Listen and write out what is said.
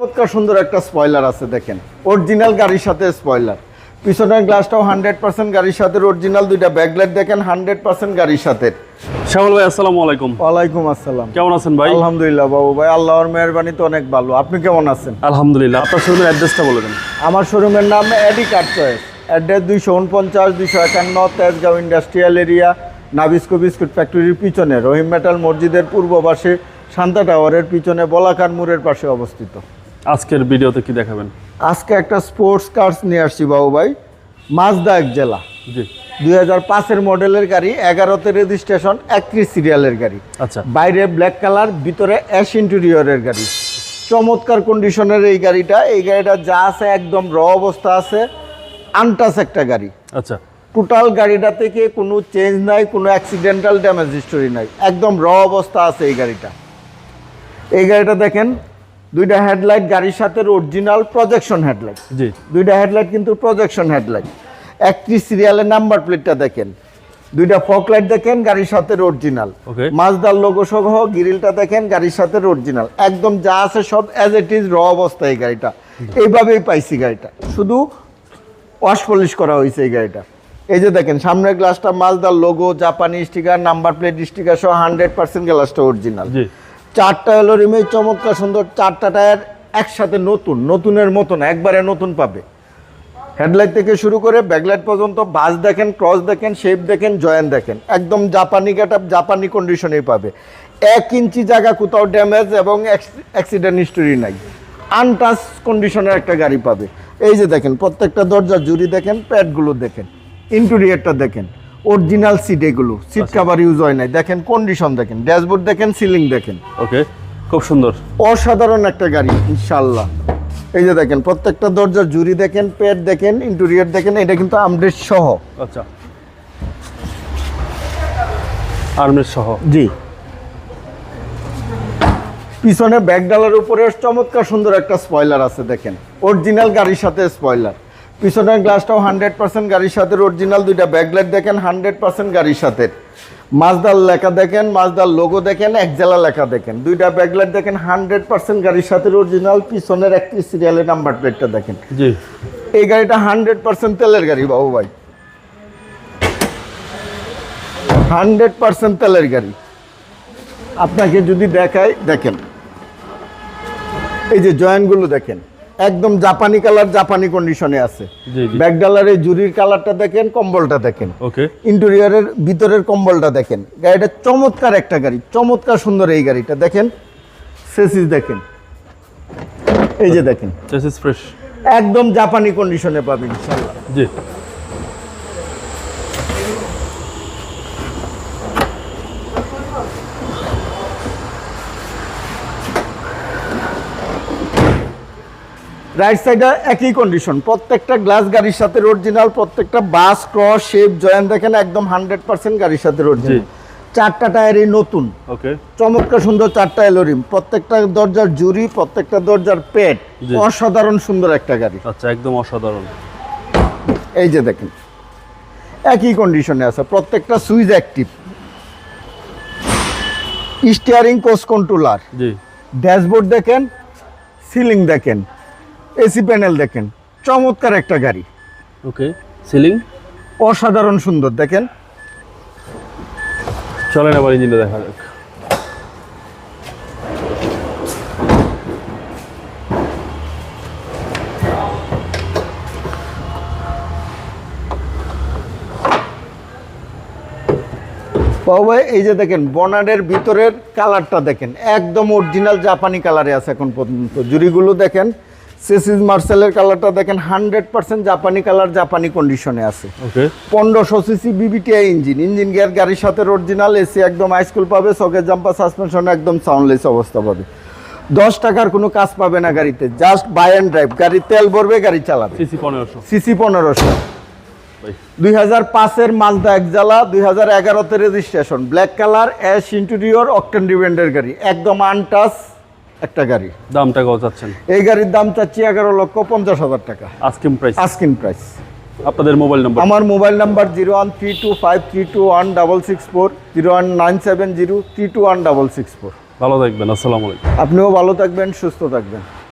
চমৎকার সুন্দর একটা স্পয়লার আছে দেখেন। অরিজিনাল গাড়ির সাথে স্পয়লার পিছনের গ্লাসটাও হান্ড্রেড পার্সেন্ট গাড়ির সাথে অরিজিনাল দুইটা ব্যাকলাইট দেখেন হান্ড্রেড পার্সেন্ট গাড়ির সাথে। শ্যামল ভাই আসসালামু আলাইকুম। ওয়ালাইকুম আসসালাম। কেমন আছেন ভাই? আলহামদুলিল্লাহ বাবু ভাই আল্লাহর মেহরবানি তো অনেক ভালো। আপনি কেমন আছেন? আলহামদুলিল্লাহ আপনার শোরুমের অ্যাড্রেসটা বলে দেন। আমার শোরুমের নাম এডি কার চয়েস অ্যাড্রেস দুইশো উনপঞ্চাশ দুইশো একান্ন Tejgaon industrial area Nabisco biscuit ফ্যাক্টরির পিছনে রহিম মেটাল মসজিদের পূর্ব পাশে শান্তা টাওয়ারের পিছনে বলাকার মোড়ের পাশে অবস্থিত। আজকের ভিডিওতে কি দেখাবেন? আজকে একটা স্পোর্টস কার্স নিয়ে আসছি বাবু ভাই। মাজদা এক জেলা জি। দুই হাজার পাঁচের মডেলের গাড়ি এগারোতে রেজিস্ট্রেশন একত্রিশ সিরিয়ালের গাড়ি। আচ্ছা। বাইরে ব্ল্যাক কালার ভিতরে অ্যাশ ইন্টেরিয়রের গাড়ি। চমৎকার কন্ডিশনের এই গাড়িটা। এই গাড়িটা যা আছে একদম র অবস্থা আছে আনটাস একটা গাড়ি। আচ্ছা। টোটাল গাড়িটা থেকে কোনো চেঞ্জ নাই কোনো অ্যাক্সিডেন্টাল ড্যামেজ হিস্টোরি নাই। একদম র অবস্থা আছে এই গাড়িটা। এই গাড়িটা দেখেন দুইটা হেডলাইট গাড়ির সাথে অরিজিনাল প্রজেকশন হেডলাইট জি। দুইটা হেডলাইট কিন্তু প্রজেকশন হেডলাইট একত্রিশ সিরিয়ালের নাম্বার প্লেটটা দেখেন। দুইটা ফক লাইট দেখেন গাড়ির সাথে অরিজিনাল. মাজদার লোগো সহ গ্রিলটা দেখেন গাড়ির সাথে অরিজিনাল একদম যা আছে সব অ্যাজ ইট ইজ র অবস্থা এই গাড়িটা। এইভাবেই পাইছি গাড়িটা। শুধু ওয়াশ পলিশ করা হয়েছে এই গাড়িটা। এই যে দেখেন সামনের গ্লাসটা মাজদার লোগো জাপানি স্টিকার নাম্বার প্লেট স্টিকার সহ হান্ড্রেড পার্সেন্ট গ্লাসটা অরিজিনাল জি। চারটা হলো রিমেজ চমৎকার সুন্দর, চারটা টায়ার একসাথে নতুন, নতুনের মতন, একবারে নতুন পাবে। হেডলাইট থেকে শুরু করে ব্যাকলাইট পর্যন্ত বাস দেখেন ক্রস দেখেন শেপ দেখেন জয়েন দেখেন, একদম জাপানি গেট আপ জাপানি কন্ডিশনেই পাবে। এক ইঞ্চি জায়গা কোথাও ড্যামেজ এবং অ্যাক্সিডেন্ট হিস্টোরি নাই। আনটাচ কন্ডিশনের একটা গাড়ি পাবে। এই যে দেখেন, প্রত্যেকটা দরজার জুড়ি দেখেন প্যাডগুলো দেখেন ইন্টেরিয়রটা দেখেন। অরিজিনাল সিট এগুলো। সিট কাভার ইউজ হয় নাই। দেখেন কন্ডিশন দেখেন ড্যাশবোর্ড দেখেন সিলিং দেখেন। ওকে খুব সুন্দর। অসাধারণ একটা গাড়ি ইনশাল্লাহ এই যে দেখেন প্রত্যেকটা দরজার জুরি দেখেন পেট দেখেন ইন্টেরিয়র দেখেন এটা কিন্তু আমড্রেস সহ। আচ্ছা। আর্মের সহ। জি। পিছনে ব্যাকডালার উপরে চমৎকার সুন্দর একটা স্পয়লার আছে দেখেন। অরিজিনাল গাড়ির সাথে স্পয়লার পিছনের গ্লাসটাও হান্ড্রেড পার্সেন্ট গাড়ির সাথে অরিজিনাল দুইটা ব্যাকলাইট দেখেন হান্ড্রেড পার্সেন্ট গাড়ির সাথে মাজদার লেখা দেখেন মাজদার লোগো দেখেন একজেলা লেখা দেখেন। দুইটা ব্যাকলাইট দেখেন হান্ড্রেড পার্সেন্ট গাড়ির সাথে অরিজিনাল পিছনের একটি সিরিয়ালের নাম্বার প্লেটটা দেখেন। জি। এই গাড়িটা হান্ড্রেড পার্সেন্ট তেলের গাড়ি বাবু ভাই। হান্ড্রেড পার্সেন্ট তেলের গাড়ি। আপনাকে যদি দেখায় দেখেন। এই যে জয়েন্টগুলো দেখেন। একদম জাপানি কালার জাপানি কন্ডিশনে আছে। ব্যাকডালার এই জুরির কালারটা দেখেন কম্বলটা দেখেন। ওকে। ইন্টেরিয়রের ভিতরের কম্বলটা দেখেন। গাড়িটা চমৎকার একটা গাড়ি চমৎকার সুন্দর এই গাড়িটা দেখেন। সেসিস দেখেন। এই যে দেখেন। Chassis fresh. একদম জাপানি কন্ডিশনে পাবেন ইনশাআল্লাহ। জি। রাইট সাইডে একই কন্ডিশন প্রত্যেকটা গ্লাস গাড়ির সাথে অরিজিনাল প্রত্যেকটা বাস ক্রস শেপ জয়েন্ট দেখেন একদম হান্ড্রেড পার্সেন্ট গাড়ির সাথে অরিজিনাল চারটা টায়ারই নতুন। ওকে চমৎকার সুন্দর চারটা এলোরিম। প্রত্যেকটা দরজার জুরি প্রত্যেকটা দরজার পেট অসাধারণ সুন্দর একটা গাড়ি। আচ্ছা একদম অসাধারণ। এই যে দেখেন। একই কন্ডিশনে আছে। প্রত্যেকটা switch active steering coach controller জি। ড্যাশবোর্ড দেখেন সিলিং দেখেন। এসি প্যানেল দেখেন চমৎকার একটা গাড়ি। Okay ceiling? অসাধারণ সুন্দর দেখেন। চলেন আবার ইঞ্জিনটা দেখা যাক। বাবা এই যে দেখেন বনারের ভিতরের কালারটা দেখেন একদম অরিজিনাল জাপানি কালারে আছে এখন পর্যন্ত। জুরিগুলো দেখেন সেসিস মার্সেলের কালারটা দেখেন হান্ড্রেড পার্সেন্ট জাপানি কালার জাপানি কন্ডিশনে আছে। ওকে পনেরোশো CC VVTI engine engine gear গাড়ির সাথে অরিজিনাল এসি একদম হাইস্কুল পাবে সকেট জাম্পার সাসপেনশন একদম সাউন্ডলেস অবস্থা পাবে। দশ টাকার কোনো কাজ পাবে না গাড়িতে জাস্ট বাই অ্যান্ড ড্রাইভ গাড়ি তেল ভরবে গাড়ি চালাবে। সিসি পনেরোশো। সিসি পনেরোশো। দুই হাজার পাঁচের মাজদা একজালা দুই হাজার এগারোতে registration black colour ash interior octane ডিভেন্ডের গাড়ি একদম আনটাচ একটা গাড়ি। দামটা কত চাচ্ছেন? এই গাড়ির দাম চাচ্ছি এগারো লক্ষ পঞ্চাশ হাজার টাকা। আস্কিং প্রাইস আস্কিং প্রাইস আপনাদের মোবাইল নাম্বার আমার mobile number zero one three two five three two one double six four zero one nine seven zero three two one double six four. ভালো থাকবেন আসসালামু আলাইকুম। আপনিও ভালো থাকবেন সুস্থ থাকবেন।